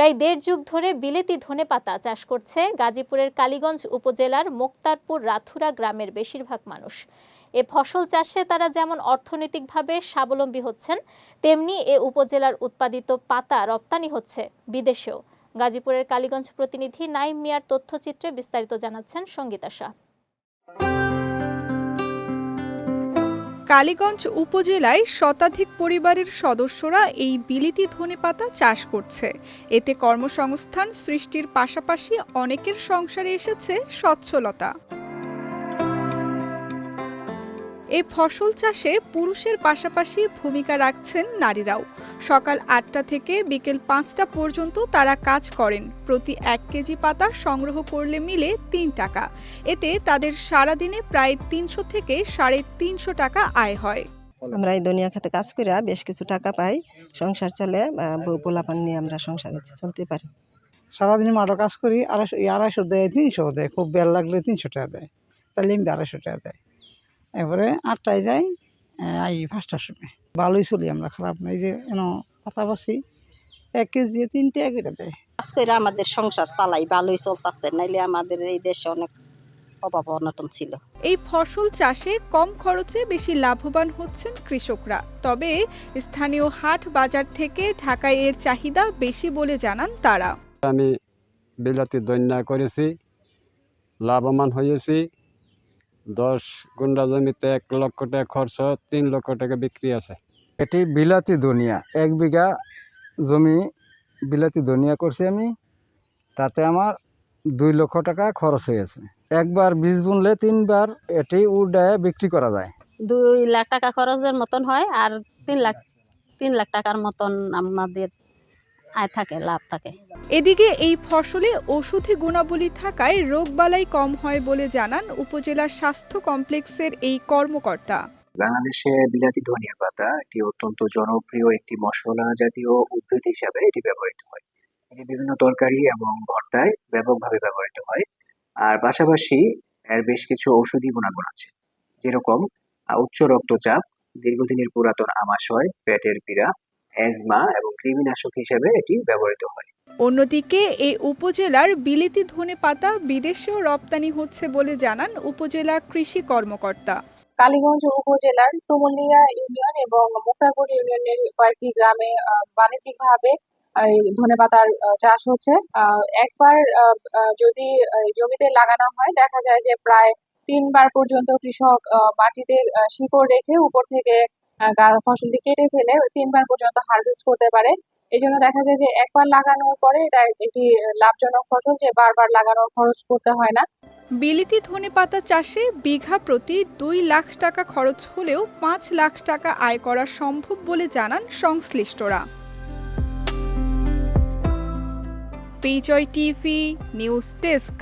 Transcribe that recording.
প্রায় দেড় যুগ ধরে বিলেতি ধনেপাতা চাষ করছে গাজীপুরের কালীগঞ্জ উপজেলার মোক্তারপুর রাথুরা গ্রামের বেশিরভাগ মানুষ। এ ফসল চাষে তারা যেমন অর্থনৈতিকভাবে স্বাবলম্বী হচ্ছেন, তেমনি এ উপজেলার উৎপাদিত পাতা রপ্তানি হচ্ছে বিদেশেও। গাজীপুরের কালীগঞ্জ প্রতিনিধি নাইম মিয়ার তথ্যচিত্রে বিস্তারিত জানাচ্ছেন সঙ্গীতা শাহ। কালীগঞ্জ উপজেলায় শতাধিক পরিবারের সদস্যরা এই বিলিতি ধনেপাতা চাষ করছে। এতে কর্মসংস্থান সৃষ্টির পাশাপাশি অনেকের সংসারে এসেছে সচ্ছলতা এই ফসল চাষে পুরুষের পাশাপাশি ভূমিকা রাখছেন নারীরাও। সকাল আটটা থেকে বিকেল পাঁচটা পর্যন্ত তারা কাজ করেন। প্রতি এক কেজি পাতা সংগ্রহ করলে মিলে তিন টাকা। এতে তাদের সারাদিনে প্রায় তিনশো থেকে সাড়ে তিনশো টাকা আয় হয়। আমরা এই দুনিয়া খাতে কাজ করে বেশ কিছু টাকা পাই। সংসার চলে পোলাপান নিয়ে আমরা সংসার চলতে পারি। সারাদিন মাঠে কাজ করি আড়াইশো আড়াইশো দেয় তিনশো দেয় খুব বেল লাগলে তিনশো টাকা দেয়। তাহলে এমনি আড়াইশো টাকা দেয়। এরপরে আটটায় যাই আই পাঁচটার সময়। ভালোই চলি আমরা খারাপ না এই যে এন পাতা বাসি এক কেজি তিনটে এক এটা দেয়। কাজ করে আমাদের সংসার চালাই ভালোই চলতেছে নাইলে আমাদের এই দেশে অনেক অভাব অনটন ছিল। এই ফসল চাষে কম খরচে বেশি লাভবান হচ্ছেন কৃষকরা তবে স্থানীয় হাট বাজার থেকে ঢাকায় এর চাহিদা বেশি বলে জানান তারা। আমি বিলাতি দৈন্য করেছি লাভবান হয়েছি। দশ গুন্ডা জমিতে এক লক্ষ টাকা খরচ তিন লক্ষ টাকা বিক্রি আছে। এটি বিলাতি ধনিয়া। এক বিঘা জমি বিলাতি ধনিয়া করছি আমি। তাতে আমার দুই লক্ষ টাকা খরচ হয়েছে একবার বীজ বুনলে তিনবার এটি উডায় বিক্রি করা যায়। দুই লাখ টাকা খরচের মতন হয় আর তিন লাখ তিন লাখ টাকার মতন আমাদের আয় থাকে লাভ থাকে। এদিকে এই ফসলে ওষুধি গুণাবলী থাকায় রোগবালাই কম হয় বলে জানান উপজেলা স্বাস্থ্য কমপ্লেক্সের এই কর্মকর্তা। বাংলাদেশে বিলাতি ধনিয়া পাতা এটি অত্যন্ত জনপ্রিয় একটি মশলা জাতীয় উদ্ভিদ হিসাবে এটি ব্যবহৃত হয়। এটি বিভিন্ন তরকারি এবং ভর্তায় ব্যাপকভাবে ব্যবহৃত হয়। আর পাশাপাশি এর বেশ কিছু ঔষধি গুণাগুণ আছে। যেরকম উচ্চ রক্তচাপ দীর্ঘদিনের পুরাতন আমাশয় পেটের পীড়া অ্যাজমা এবং কৃমিনাশক হিসেবে এটি ব্যবহৃত হয়। অন্যদিকে এই উপজেলার বিলিতি ধনে পাতা বিদেশেও রপ্তানি হচ্ছে বলে জানান উপজেলা কৃষি কর্মকর্তা। কালীগঞ্জ উপজেলার তুমুলিয়া ইউনিয়ন এবং মুক্তারপুর ইউনিয়নের কয়েকটি গ্রামে আহ, বাণিজ্যিকভাবে এই ধনেপাতার আহ, চাষ হচ্ছে। আহ, একবার যদি জমিতে লাগানো হয় দেখা যায় যে প্রায় তিনবার পর্যন্ত কৃষক মাটিতে শিকড় রেখে উপর থেকে ফসলটি কেটে ফেলে তিনবার পর্যন্ত হারভেস্ট করতে পারে। এই জন্য দেখা যায় যে একবার লাগানোর পরে এটা একটি লাভজনক ফসল যে বারবার লাগানোর খরচ করতে হয় না। বিলিতি ধনেপাতা চাষে বিঘা প্রতি দুই লাখ টাকা খরচ হলেও পাঁচ লাখ টাকা আয় করা সম্ভব বলে জানান সংশ্লিষ্টরা। Bijoy TV, news desk.